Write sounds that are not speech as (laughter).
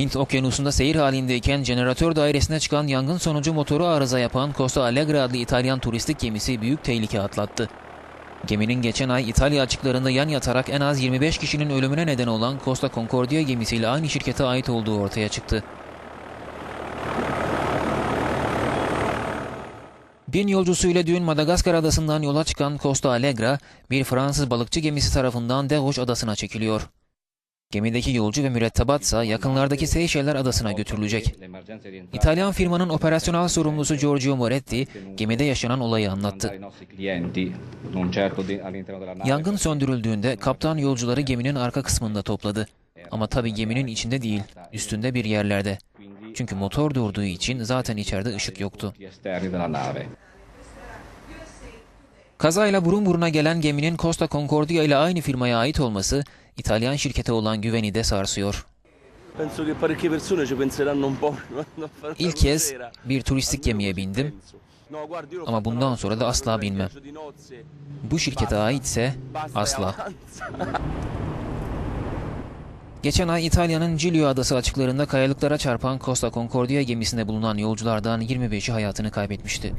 Hint okyanusunda seyir halindeyken jeneratör dairesine çıkan yangın sonucu motoru arıza yapan Costa Allegra adlı İtalyan turistik gemisi büyük tehlike atlattı. Geminin geçen ay İtalya açıklarında yan yatarak en az 25 kişinin ölümüne neden olan Costa Concordia gemisiyle aynı şirkete ait olduğu ortaya çıktı. Bin yolcusuyla dün Madagaskar adasından yola çıkan Costa Allegra, bir Fransız balıkçı gemisi tarafından Dehoş adasına çekiliyor. Gemideki yolcu ve mürettebatsa yakınlardaki Seyşeller adasına götürülecek. İtalyan firmanın operasyonel sorumlusu Giorgio Moretti, gemide yaşanan olayı anlattı. Yangın söndürüldüğünde kaptan yolcuları geminin arka kısmında topladı. Ama tabii geminin içinde değil, üstünde bir yerlerde. Çünkü motor durduğu için zaten içeride ışık yoktu. Kazayla burun buruna gelen geminin Costa Concordia ile aynı firmaya ait olması İtalyan şirkete olan güveni de sarsıyor. (laughs) İlk kez bir turistik gemiye bindim ama bundan sonra da asla binmem. Bu şirkete aitse e asla. (laughs) Geçen ay İtalya'nın Giglio adası açıklarında kayalıklara çarpan Costa Concordia gemisinde bulunan yolculardan 25'i hayatını kaybetmişti.